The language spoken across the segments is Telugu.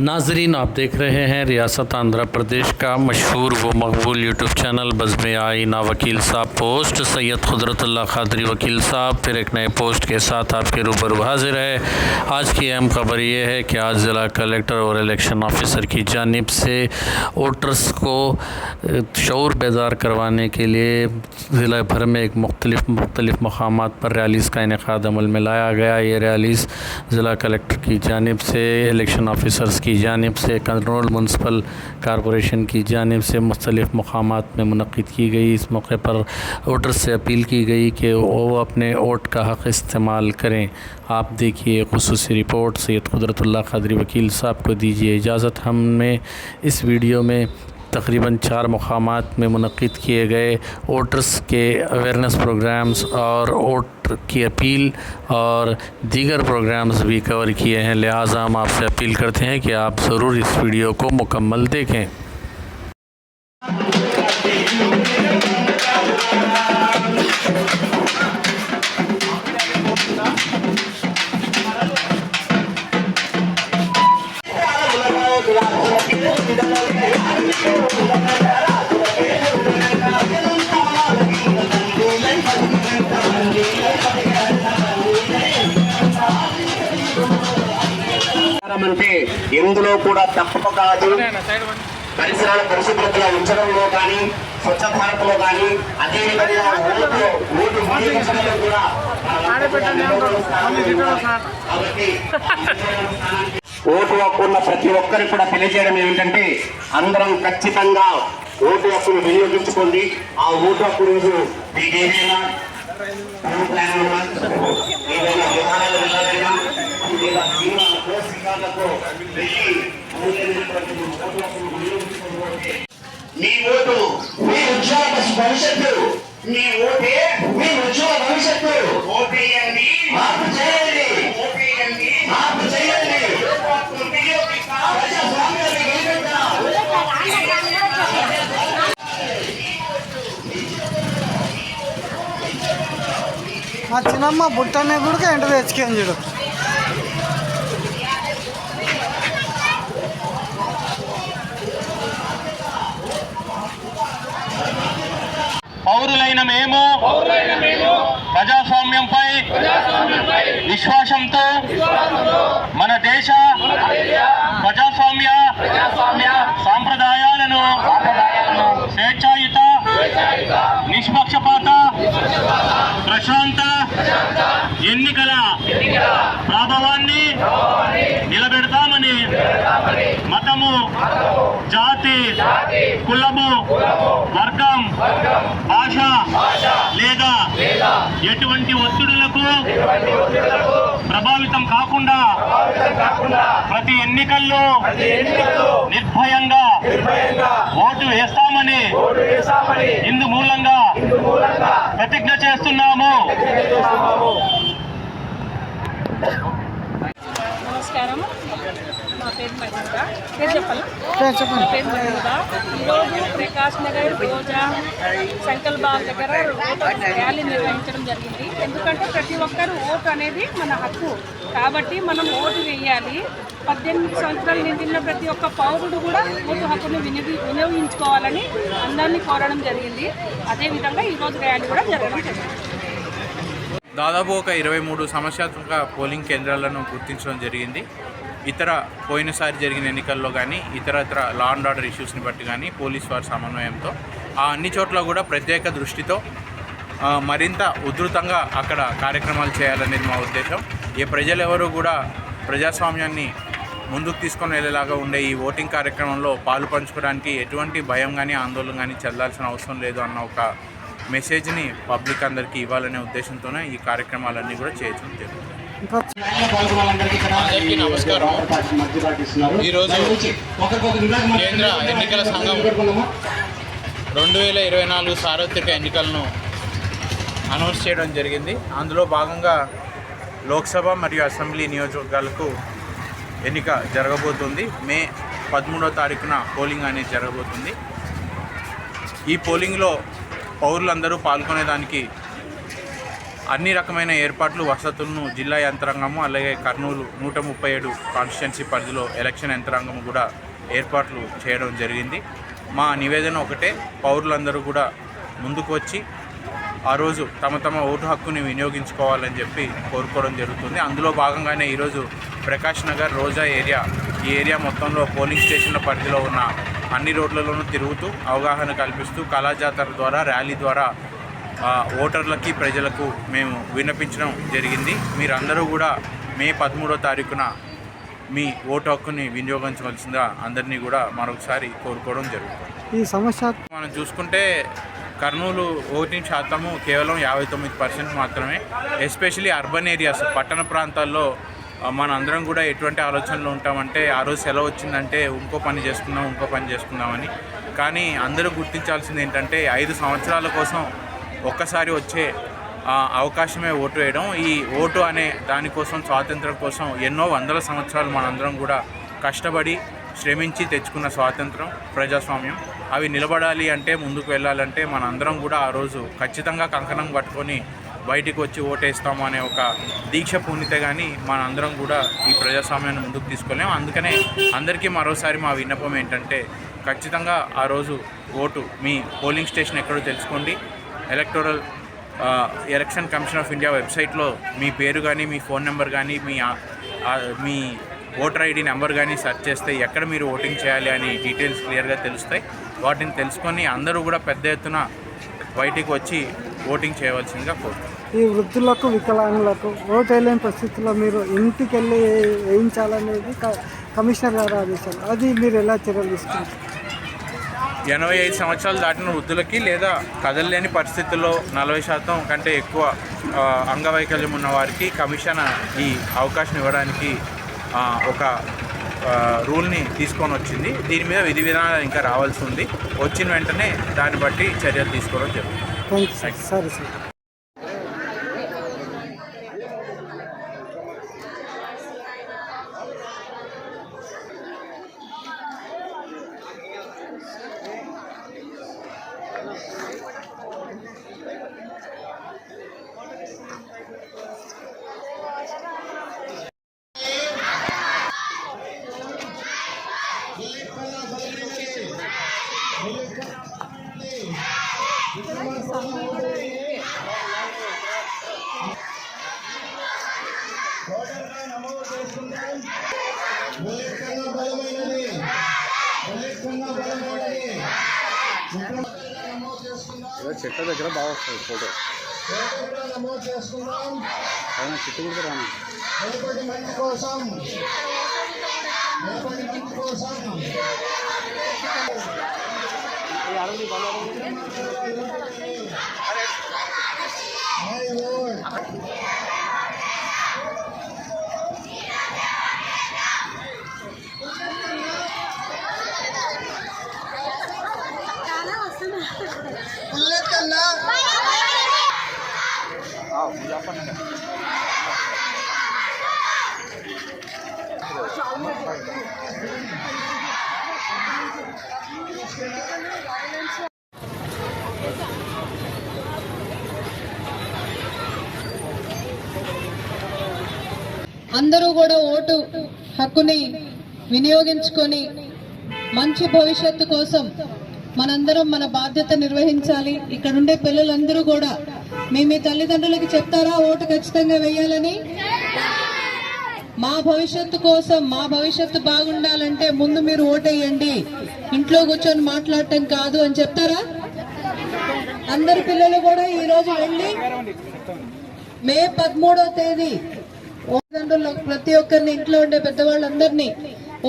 ناظرین، آپ دیکھ رہے ہیں ریاست آندھرا پردیش کا مشہور و مقبول یوٹیوب چینل بزم آئینہ وکیل صاحب پوسٹ۔ سید قدرت اللہ خادری وکیل صاحب، پھر ایک نئے پوسٹ کے ساتھ آپ کے روبرو حاضر ہے آج کی اہم خبر یہ ہے کہ آج ضلع کلیکٹر اور الیکشن آفیسر کی جانب سے ووٹرس کو شعور بیدار کروانے کے لیے ضلع بھر میں ایک مختلف مختلف مقامات پر ریالیز کا انعقاد عمل میں لایا گیا۔ یہ ریالیز ضلع کلیکٹر کی جانب سے الیکشن آفیسرز کی جانب سے کنٹرول میونسپل کارپوریشن کی جانب سے مختلف مقامات میں منعقد کی گئی۔ اس موقع پر ووٹر سے اپیل کی گئی کہ وہ اپنے ووٹ کا حق استعمال کریں۔ آپ دیکھیے خصوصی رپورٹ، سید قدرت اللہ قادری وکیل صاحب کو دیجیے اجازت۔ ہم نے اس ویڈیو میں تقریباً چار مقامات میں منعقد کیے گئے۔ ووٹرس کے اویئرنیس پروگرامز اور ووٹر کی اپیل اور دیگر پروگرامز بھی کور کیے ہیں۔ لہٰذا ہم آپ سے اپیل کرتے ہیں کہ آپ ضرور اس ویڈیو کو مکمل دیکھیں۔ కూడా తప్పక కాదు పరిసరాల పరిశుభ్రతగా ఉంచడంలో కానీ స్వచ్ఛ భారత్లో కానీ అదేవిధంగా ఓటు ఓటు వినియోగించడంలో కూడా. కాబట్టి ఓటు హక్కు ఉన్న ప్రతి ఒక్కరికి కూడా తెలియజేయడం ఏమిటంటే అందరం ఖచ్చితంగా ఓటు హక్కును వినియోగించుకోండి. ఆ ఓటు హక్కు రోజు మీకు ఏదైనా ఏదైనా విధానాలు వెళ్ళాలైనా లేదా మీ ఓటు మీ ఉజ్వల భవిష్యత్తు. మీ ఓటే మీ ఉజ్వల భవిష్యత్తు. ఓటేయండి మార్పు చేయండి. ఓటేయండి మార్పు చేయండి. మా చిన్నమ్మ బుట్టనే కూడా ఎంట తెచ్చుకొని చూడు. పౌరులైన మేము ప్రజాస్వామ్యంపై విశ్వాసంతో మన దేశ ప్రజాస్వామ్య సాంప్రదాయాలను స్వేచ్ఛాయుత నిష్పక్షపాత ప్రశాంత ఎన్నికల ప్రభావాన్ని నిలబెడతామని మతము జాతి కులము వర్గం భాష లేదా ఎటువంటి ఒత్తిడులకు ప్రభావితం కాకుండా ప్రతి ఎన్నికల్లో నిర్భయంగా ఓటు వేస్తామని ఇందు మూలంగా ప్రతిజ్ఞ చేస్తున్నాము. నమస్కారం. నా పేరు మహిళ. పేరు చెప్పాలా? పేరు చెప్పండి. నా పేరు మహిళ. ఈరోజు ప్రకాష్ నగర్ రోజా సంకల్ బాగ్ దగ్గర ఓటర్ ర్యాలీ నిర్వహించడం జరిగింది. ఎందుకంటే ప్రతి ఒక్కరు ఓటు అనేది మన హక్కు. కాబట్టి మనం ఓటు వేయాలి. పద్దెనిమిది సంవత్సరాలు నిండిన ప్రతి ఒక్క పౌరుడు కూడా ఓటు హక్కును వినియోగి వినియోగించుకోవాలని అందరినీ కోరడం జరిగింది. అదేవిధంగా ఈరోజు ర్యాలీ కూడా జరగడం జరిగింది. దాదాపు ఒక ఇరవై మూడు సమస్యాత్మక పోలింగ్ కేంద్రాలను గుర్తించడం జరిగింది. ఇతర పోయినసారి జరిగిన ఎన్నికల్లో కానీ ఇతర లా అండ్ ఆర్డర్ ఇష్యూస్ని బట్టి కానీ పోలీస్ వారి సమన్వయంతో ఆ అన్ని చోట్ల కూడా ప్రత్యేక దృష్టితో మరింత ఉధృతంగా అక్కడ కార్యక్రమాలు చేయాలనేది మా ఉద్దేశం. ఏ ప్రజలెవరూ కూడా ప్రజాస్వామ్యాన్ని ముందుకు తీసుకొని వెళ్ళేలాగా ఉండే ఈ ఓటింగ్ కార్యక్రమంలో పాలు పంచుకోవడానికి ఎటువంటి భయం కానీ ఆందోళన కానీ చెల్లాల్సిన అవసరం లేదు అన్న ఒక మెసేజ్ని పబ్లిక్ అందరికీ ఇవ్వాలనే ఉద్దేశంతోనే ఈ కార్యక్రమాలన్నీ కూడా చేయడం జరుగుతుంది అందరికీ నమస్కారం. ఈరోజు కేంద్ర ఎన్నికల సంఘం రెండు వేల ఇరవై నాలుగు సార్వత్రిక ఎన్నికలను అనౌన్స్ చేయడం జరిగింది. అందులో భాగంగా లోక్సభ మరియు అసెంబ్లీ నియోజకవర్గాలకు ఎన్నిక జరగబోతుంది. మే పదమూడో తారీఖున పోలింగ్ అనేది జరగబోతుంది. ఈ పోలింగ్లో పౌరులందరూ పాల్గొనేదానికి అన్ని రకమైన ఏర్పాట్లు వసతులను జిల్లా యంత్రాంగము అలాగే కర్నూలు నూట ముప్పై ఏడు కాన్స్టిట్యున్సీ పరిధిలో ఎలక్షన్ యంత్రాంగం కూడా ఏర్పాట్లు చేయడం జరిగింది. మా నివేదన ఒకటే పౌరులందరూ కూడా ముందుకు వచ్చి ఆ రోజు తమ తమ ఓటు హక్కుని వినియోగించుకోవాలని చెప్పి కోరుకోవడం జరుగుతుంది. అందులో భాగంగానే ఈరోజు ప్రకాష్ నగర్ రోజా ఏరియా ఈ ఏరియా మొత్తంలో పోలింగ్ స్టేషన్ల పరిధిలో ఉన్న అన్ని రోడ్లలోనూ తిరుగుతూ అవగాహన కల్పిస్తూ కళాజాతర ద్వారా ర్యాలీ ద్వారా ఓటర్లకి ప్రజలకు మేము విన్నపించడం జరిగింది. మీరందరూ కూడా మే పదమూడో తారీఖున మీ ఓటు హక్కుని వినియోగించవలసిందిగా అందరినీ కూడా మరొకసారి కోరుకోవడం జరుగుతుంది. ఈ సమస్య మనం చూసుకుంటే కర్నూలు ఓటింగ్ శాతము కేవలం యాభై తొమ్మిది పర్సెంట్ మాత్రమే. ఎస్పెషలీ అర్బన్ ఏరియాస్ పట్టణ ప్రాంతాల్లో మన అందరం కూడా ఎటువంటి ఆలోచనలు ఉంటామంటే ఆ రోజు సెలవు వచ్చిందంటే ఇంకో పని చేసుకుందాం ఇంకో పని చేసుకుందామని. కానీ అందరూ గుర్తించాల్సింది ఏంటంటే ఐదు సంవత్సరాల కోసం ఒక్కసారి వచ్చే అవకాశమే ఓటు వేయడం. ఈ ఓటు అనే దానికోసం స్వాతంత్రం కోసం ఎన్నో వందల సంవత్సరాలు మనందరం కూడా కష్టపడి శ్రమించి తెచ్చుకున్న స్వాతంత్రం ప్రజాస్వామ్యం. అవి నిలబడాలి అంటే ముందుకు వెళ్ళాలంటే మనందరం కూడా ఆ రోజు ఖచ్చితంగా కంకణం పట్టుకొని బయటికి వచ్చి ఓటేస్తాము అనే ఒక దీక్ష పూనితే కానీ మనందరం కూడా ఈ ప్రజాస్వామ్యాన్ని ముందుకు తీసుకోలేము అందుకనే అందరికీ మరోసారి మా విన్నపం ఏంటంటే ఖచ్చితంగా ఆ రోజు ఓటు మీ పోలింగ్ స్టేషన్ ఎక్కడో తెలుసుకోండి. Electoral election commission of India వెబ్సైట్లో మీ పేరు కానీ మీ ఫోన్ నెంబర్ కానీ మీ మీ ఓటర్ ఐడి నెంబర్ కానీ సెర్చ్ చేస్తే ఎక్కడ మీరు ఓటింగ్ చేయాలి అని డీటెయిల్స్ క్లియర్గా తెలుస్తాయి. వాటిని తెలుసుకొని అందరూ కూడా పెద్ద ఎత్తున బయటికి వచ్చి ఓటింగ్ చేయవలసిందిగా కోరుతున్నాను ఈ వృద్ధులకు వికలాంగులకు ఓటు వేయలేని పరిస్థితుల్లో మీరు ఇంటికి వెళ్ళి వేయించాలనేది క- కమిషనర్ గారు ఆదేశాలు అది మీరు ఎలా చర్యలు తీసుకుంటారు? ఎనభై ఐదు సంవత్సరాలు దాటిన వృద్ధులకి లేదా కదలలేని పరిస్థితుల్లో నలభై శాతం కంటే ఎక్కువ అంగవైకల్యం ఉన్న వారికి కమిషన్ ఈ అవకాశం ఇవ్వడానికి ఒక రూల్ని తీసుకొని వచ్చింది. దీని మీద విధి విధానాలు ఇంకా రావాల్సి ఉంది. వచ్చిన వెంటనే దాన్ని బట్టి చర్యలు తీసుకోవడం జరుగుతుంది. సార్ సరే సార్ చెట్ల దగ్గర బాగా వస్తుంది ఫోటో. అవునా చెట్టు కూడా రాను? అందరూ కూడా ఓటు హక్కుని వినియోగించుకొని మంచి భవిష్యత్తు కోసం మనందరం మన బాధ్యత నిర్వహించాలి. ఇక్కడ ఉండే పిల్లలందరూ కూడా మీ మీ తల్లిదండ్రులకి చెప్తారా? ఓటు ఖచ్చితంగా వేయాలని? మా భవిష్యత్తు కోసం మా భవిష్యత్తు బాగుండాలంటే ముందు మీరు ఓటేయండి. ఇంట్లో కూర్చొని మాట్లాడటం కాదు అని చెప్తారా? అందరు పిల్లలు కూడా ఈరోజు వెళ్ళి మే పదమూడో తేదీ తల్లిదండ్రులు ప్రతి ఒక్కరిని ఇంట్లో ఉండే పెద్దవాళ్ళందరినీ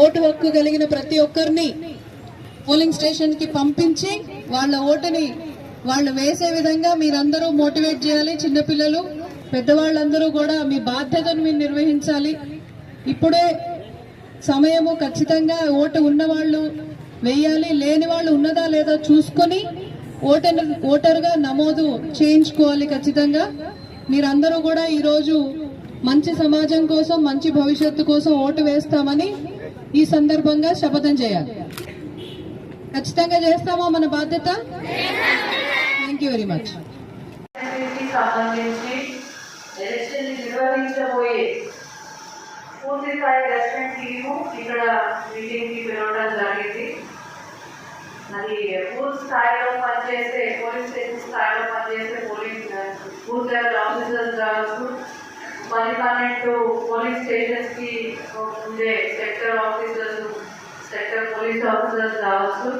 ఓటు హక్కు కలిగిన ప్రతి ఒక్కరిని పోలింగ్ స్టేషన్కి పంపించి వాళ్ళ ఓటుని వాళ్ళు వేసే విధంగా మీరందరూ మోటివేట్ చేయాలి చిన్నపిల్లలు పెద్దవాళ్ళందరూ కూడా మీ బాధ్యతను మీరు నిర్వహించాలి. ఇప్పుడే సమయము ఖచ్చితంగా ఓటు ఉన్నవాళ్ళు వేయాలి లేని వాళ్ళు ఉన్నదా లేదా చూసుకొని ఓటర్ ఓటర్గా నమోదు చేయించుకోవాలి ఖచ్చితంగా. మీరందరూ కూడా ఈరోజు మంచి సమాజం కోసం మంచి భవిష్యత్తు కోసం ఓటు వేస్తామని ఈ సందర్భంగా శపథం చేయాలి. ఖచ్చితంగా చేస్తామా మన బాధ్యత? థ్యాంక్ యూ వెరీ మచ్ సంబంధించి నిర్వహించబోయే పూర్తి స్థాయి రెస్టారెంట్ టీము ఇక్కడ మీటింగ్కి పిలవడం జరిగింది మరి పూర్తి స్థాయిలో పనిచేసే పోలీస్ స్టేషన్ స్థాయిలో పనిచేసే పోలీస్ పూర్తి లెవెల్ ఆఫీసర్స్ కావచ్చు పది పన్నెండు పోలీస్ స్టేషన్స్కి ఉండే sector officers sector police officers కావచ్చు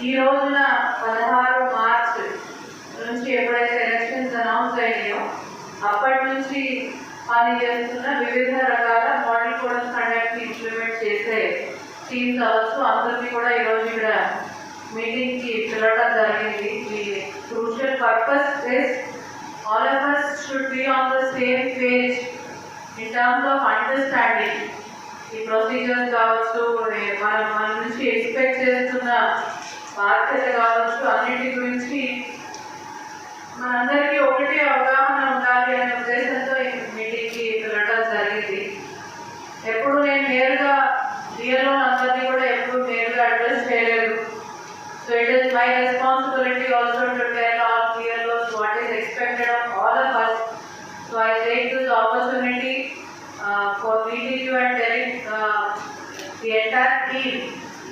ఈ రోజున పదహారు మార్చ్ నుంచి ఎప్పుడైతే ఎలక్షన్స్ అనౌన్స్ అయ్యాయో అప్పటి నుంచి పని చేస్తున్న వివిధ రకాల మోడల్ కోడ్ కండక్ట్ ఇంప్లిమెంట్ చేసే టీమ్స్ అవ్వచ్చు అందరినీ కూడా ఈరోజు ఇక్కడ మీటింగ్కి పిలవడం జరిగింది. ఈ crucial purpose is all of us should be on the same page in terms of understanding ఈ ప్రొసీజర్స్ కావచ్చు మన మన నుంచి ఎక్స్పెక్ట్ చేస్తున్న బాధ్యత కావచ్చు అన్నిటి గురించి మనందరికీ ఒకటే అవగాహన ఉండాలి అనే ఉద్దేశంతో ఈ మీటింగ్కి పిలవడం జరిగింది. ఎప్పుడు నేను నేరుగా రియల్లో అందరినీ కూడా ఎప్పుడు నేరుగా అడ్రస్ చేయలేదు. So it is my responsibility also to tell all రియల్లోస్ what is expected of all of us so I take this opportunity for meeting you and telling the entire team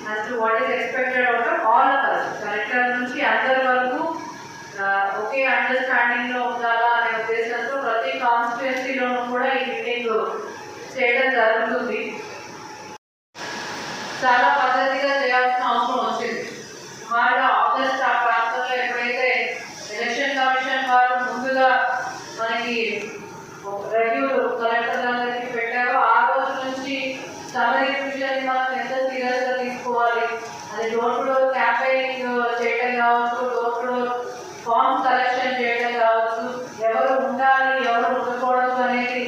as to what is expected out of all of us. Collector నుంచి అందరి వరకు ఒకే అండర్స్టాండింగ్లో ఉండాలా అనే ఉద్దేశంతో ప్రతి కాన్స్టిట్యున్సీలోనూ కూడా ఈ మీటింగ్ చేయడం జరుగుతుంది. చాలా పద్ధతిగా చేయాల్సిన అవసరం వచ్చింది. మాలో ఆగస్ట్ ఆ ప్రాంతంలో ఎప్పుడైతే ఎలక్షన్ కమిషన్ వారు ముందుగా మనకి రెవ్యూ కలెక్టర్ గారికి పెట్టారో ఆ రోజు నుంచి సమ్మర్ ఇన్ఫ్యూషన్ మనం ఎంత సీరియస్గా తీసుకోవాలి? అది డోర్ టు డోర్ క్యాంపెయినింగ్ చేయడం కావచ్చు ఫామ్ కలెక్షన్ చేయడం కావచ్చు ఎవరు ఉండాలి ఎవరు ఉండకూడదు అనేది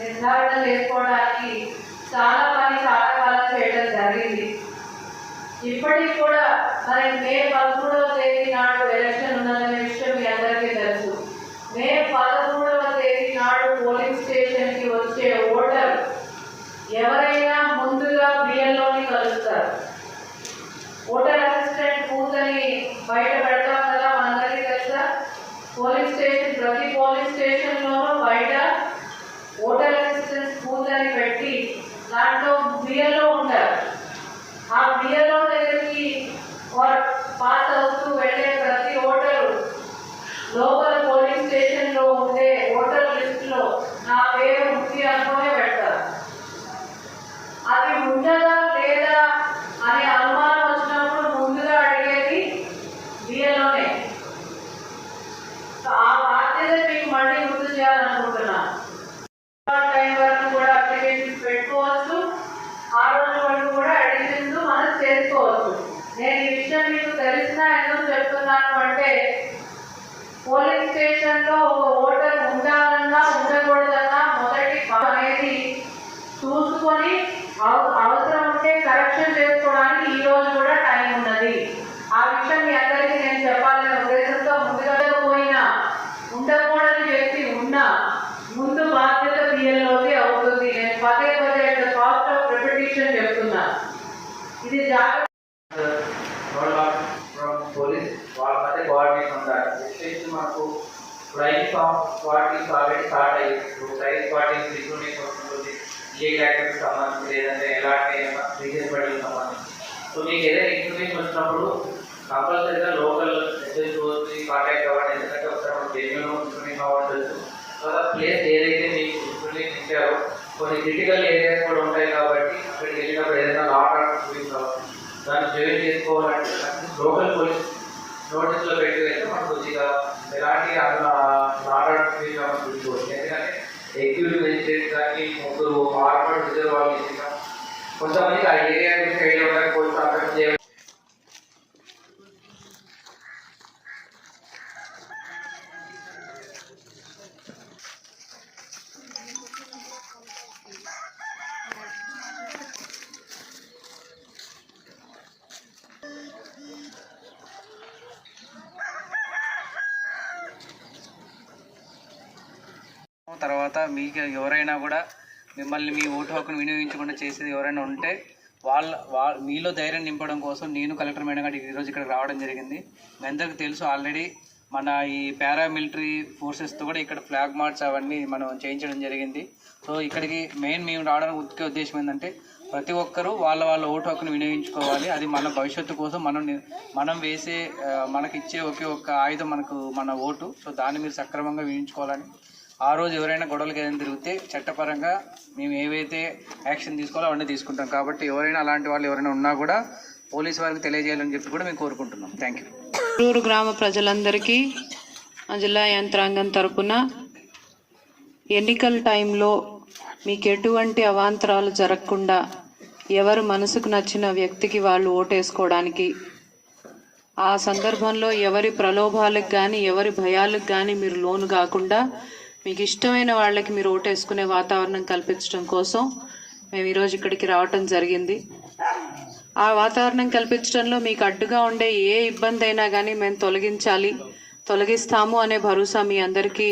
నిర్ధారణ చేసుకోవడానికి చాలా పని చాలా కాలం చేయడం జరిగింది. ఇప్పటికి కూడా మరి మే పదమూడవ తేదీ నాడు ఎలక్షన్ ఉన్నదనే విషయం మీ అందరికీ తెలుసు. మే పదమూడవ తేదీ నాడు పోలింగ్ స్టేషన్కి వచ్చే ఓటర్ ఎవరైనా ముందుగా బిఎల్ఓని కలుస్తారు. ఓటర్ అసిస్టెంట్ కూతని బయటపడి బయట పెడతాం కదా మనందరికీ తెలుసా పోలింగ్ స్టేషన్ ప్రతి పోలింగ్ స్టేషన్లోనూ బయట ఓటర్ అసిస్టెంట్ బూత్ అని పెట్టి దాంట్లో బిఎల్ఓ ఉంటారు ఆ బిఎల్ఓ దగ్గరికి వారు పాస్ అవుతూ వెళ్ళే ప్రతి ఓటరు లోకల్ పోలింగ్ స్టేషన్లో ఉండే ఓటర్ లిస్ట్లో నా పేరు ఉంది అనుకునే పెడతారు అది ఉన్నదా లేదా అనే అనుమానం వచ్చినప్పుడు ముందుగా అడిగేది బిఎల్ఓనే ఆ బాధ్యత మళ్ళీ గుర్తు చేయాలనుకుంటున్నాను టైం వరకు కూడా అప్లికేషన్ పెట్టుకోవచ్చు. ఆ రోజు వరకు కూడా అడిషన్స్ మనం చేసుకోవచ్చు. నేను ఈ విషయం మీకు తెలిసినా ఎందుకు చెప్తున్నాను అంటే పోలింగ్ స్టేషన్లో ఒక ఓటర్ ఉండాలన్నా ఉండకూడదన్నా మొదటి అనేది చూసుకొని అవ- అవసరం ఉంటే కరెక్షన్ చేసుకోవడానికి ఈ రోజు కూడా టైం ఉన్నది. ఆ విషయం మీ అందరికీ నేను చెప్పాలి ఉద్దేశంతో ముందుగా పోయినా ఉండకూడని వ్యక్తి ఉన్నా ముందు బాధ్యత బియ్యంలోకి అవుతుంది నేను పదే పదే కాస్ట్ ఆఫ్ రిపిటేషన్ చెప్తున్నా ఇది జాగ్రత్త రోల్ ఆఫ్ ఫ్రమ్ పోలీస్ వాళ్ళ మధ్య కోఆర్డినేషన్ ఉండాలి ఎస్పెషల్లీ మనకు flying form parties already start అయ్యి ఫ్లైయింగ్ పార్టీస్ రిక్రూట్మెంట్ వస్తుంది ఏ యాక్టివిటీకి సంబంధించి లేదంటే ఎలాంటి రీజన్ బడికి సంబంధించి సో మీకు ఏదైనా ఇన్ఫర్మేషన్ వచ్చినప్పుడు కంపల్సరీగా లోకల్ ఎస్ఎస్ఓసి కాంటాక్ట్ అవ్వండి ఎందుకంటే ఒకసారి మనం జెన్యున్ ఇన్ఫర్మేషన్ అవ్వడం తర్వాత ప్లేస్ ఏదైతే మీకు ఇన్ఫర్మేషన్ ఇచ్చారో కొన్ని క్రిటికల్ ఏరియాస్ కూడా ఉంటాయి కాబట్టి అక్కడికి వెళ్ళినప్పుడు ఏదైనా లా కావచ్చు దాన్ని జాయిన్ చేసుకోవాలంటే లోకల్ పోలీస్ నోటీస్లో పెట్టి వెళ్తే మనకు కొద్దిగా ఎలాంటి నాటాడుతుంది మనం చూసుకోవచ్చు ఎందుకంటే ఎగ్జిక్యూటివ్ మెజిస్ట్రేట్ కానీ ముగ్గురు ఫార్వర్డ్ రిజర్వ్ వాళ్ళు ఇచ్చిన కొంతమందికి ఆ ఏరియా గురించి ఐడియా ఉండకపోవచ్చు అక్కడ చేయాలి తర్వాత మీకు ఎవరైనా కూడా మిమ్మల్ని మీ ఓటు హక్కును వినియోగించకుండా చేసేది ఎవరైనా ఉంటే వాళ్ళ వా మీలో ధైర్యం నింపడం కోసం నేను కలెక్టర్ మేడం గారికి ఈరోజు ఇక్కడ రావడం జరిగింది. మీ అందరికీ తెలుసు ఆల్రెడీ మన ఈ పారామిలిటరీ ఫోర్సెస్తో కూడా ఇక్కడ ఫ్లాగ్ మార్చ్ అవన్నీ మనం చేయించడం జరిగింది. సో ఇక్కడికి మెయిన్ మేము రావడానికి ముఖ్య ఉద్దేశం ఏంటంటే ప్రతి ఒక్కరూ వాళ్ళ వాళ్ళ ఓటు హక్కును వినియోగించుకోవాలి. అది మన భవిష్యత్తు కోసం మనం మనం వేసే మనకిచ్చే మనకి ఇచ్చే ఒకే ఒక్క ఆయుధం మనకు మన ఓటు. సో దాన్ని మీరు సక్రమంగా వినియోగించుకోవాలని ఆ రోజు ఎవరైనా గొడవలకి ఏదైనా తిరిగితే చట్టపరంగా మేము ఏవైతే యాక్షన్ తీసుకోవాలో అవన్నీ తీసుకుంటాం. కాబట్టి ఎవరైనా అలాంటి వాళ్ళు ఎవరైనా ఉన్నా కూడా పోలీస్ వారికి తెలియజేయాలని చెప్పి కూడా మేము కోరుకుంటున్నాం. థ్యాంక్ యూ గ్రామ ప్రజలందరికీ జిల్లా యంత్రాంగం తరపున ఎన్నికల టైంలో మీకు ఎటువంటి అవాంతరాలు జరగకుండా ఎవరు మనసుకు నచ్చిన వ్యక్తికి వాళ్ళు ఓటేసుకోవడానికి ఆ సందర్భంలో ఎవరి ప్రలోభాలకు కానీ ఎవరి భయాలకు కానీ మీరు లోను కాకుండా మీకు ఇష్టమైన వాళ్ళకి మీరు ఓటేసుకునే వాతావరణం కల్పించడం కోసం మేము ఈరోజు ఇక్కడికి రావటం జరిగింది. ఆ వాతావరణం కల్పించడంలో మీకు అడ్డుగా ఉండే ఏ ఇబ్బంది అయినా కానీ మేము తొలగించాలి తొలగిస్తాము అనే భరోసా మీ అందరికీ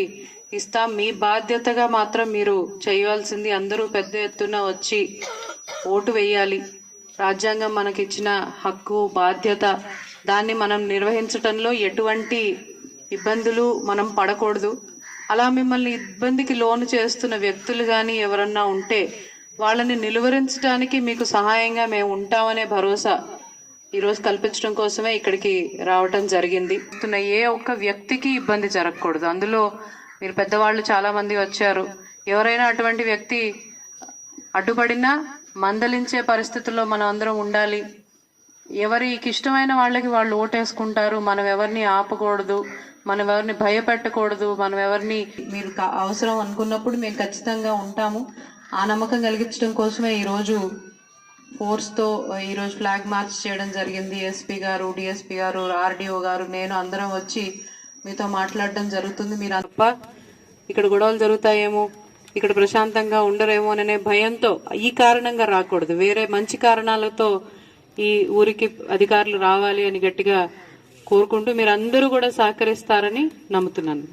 ఇస్తాం. మీ బాధ్యతగా మాత్రం మీరు చేయవలసింది అందరూ పెద్ద ఎత్తున వచ్చి ఓటు వేయాలి. రాజ్యాంగం మనకిచ్చిన హక్కు బాధ్యత దాన్ని మనం నిర్వహించటంలో ఎటువంటి ఇబ్బందులు మనం పడకూడదు. అలా మిమ్మల్ని ఇబ్బందికి లోను చేస్తున్న వ్యక్తులు కానీ ఎవరన్నా ఉంటే వాళ్ళని నిలువరించడానికి మీకు సహాయంగా మేము ఉంటామనే భరోసా ఈరోజు కల్పించడం కోసమే ఇక్కడికి రావటం జరిగింది. ఏ ఒక్క వ్యక్తికి ఇబ్బంది జరగకూడదు. అందులో మీరు పెద్దవాళ్ళు చాలామంది వచ్చారు. ఎవరైనా అటువంటి వ్యక్తి అడ్డుపడినా మందలించే పరిస్థితుల్లో మనం అందరం ఉండాలి. ఎవరికి ఇష్టమైన వాళ్ళకి వాళ్ళు ఓటేసుకుంటారు. మనం ఎవరిని ఆపకూడదు. మనం ఎవరిని భయపెట్టకూడదు మనం ఎవరిని మీరు కా- అవసరం అనుకున్నప్పుడు మేము ఖచ్చితంగా ఉంటాము. ఆ నమ్మకం కలిగించడం కోసమే ఈరోజు ఫోర్స్తో ఈరోజు ఫ్లాగ్ మార్చ్ చేయడం జరిగింది. ఎస్పీ గారు డిఎస్పీ గారు ఆర్డీఓ గారు నేను అందరం వచ్చి మీతో మాట్లాడడం జరుగుతుంది. మీరు తప్ప ఇక్కడ గొడవలు జరుగుతాయేమో ఇక్కడ ప్రశాంతంగా ఉండరేమో అనే భయంతో ఈ కారణంగా రాకూడదు. వేరే మంచి కారణాలతో ఈ ఊరికి అధికారులు రావాలి అని గట్టిగా కోరుకుంటూ మీరు అందరూ కూడా సహకరిస్తారని నమ్ముతున్నాను.